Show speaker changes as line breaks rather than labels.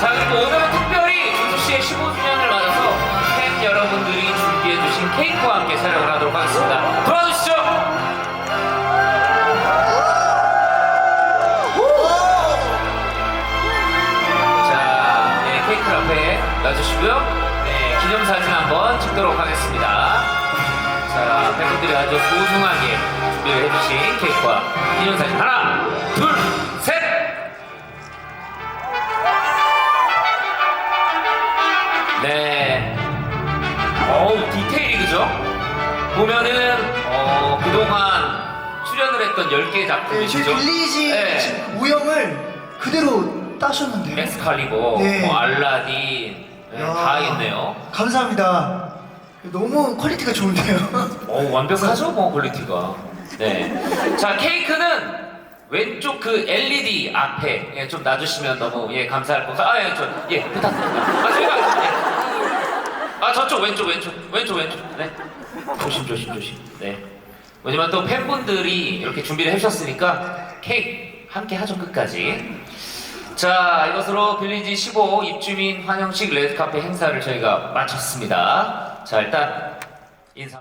자, 그리고 오늘은 특별히 윤수 씨의 15주년을 맞아서 팬 여러분들이 준비해주신 케이크와 함께 촬영을 하도록 하겠습니다. 도와주시죠! 자, 네, 케이크 앞에 놔주시고요. 네, 기념사진 한번 찍도록 하겠습니다. 자, 팬분들이 아주 소중하게 준비를 해주신 케이크와 기념사진 하나, 둘, 네. 어우, 디테일이 그죠? 보면은, 어, 그동안 출연을 했던 10개
네, 저희? 빌리지
네.
지금 모형을 그대로 따셨는데요.
엑스칼리버,
네.
뭐 알라딘, 네,
야,
다 있네요.
감사합니다. 너무 퀄리티가 좋은데요.
어 완벽하죠, 뭐 퀄리티가. 네. 자 케이크는 왼쪽 그 LED 앞에 예, 좀 놔주시면 너무 예 감사할 것 같아요. 아, 예, 저, 예, 부탁드립니다. 아, 제가, 예. 아, 저쪽 왼쪽, 왼쪽, 왼쪽, 왼쪽. 네. 조심, 조심, 조심. 네. 왜냐면 또 팬분들이 이렇게 준비를 해주셨으니까 케이크 함께 하죠 끝까지. 자, 이것으로 빌리지 15 입주민 환영식 레드카페 행사를 저희가 마쳤습니다. 자, 일단 인사.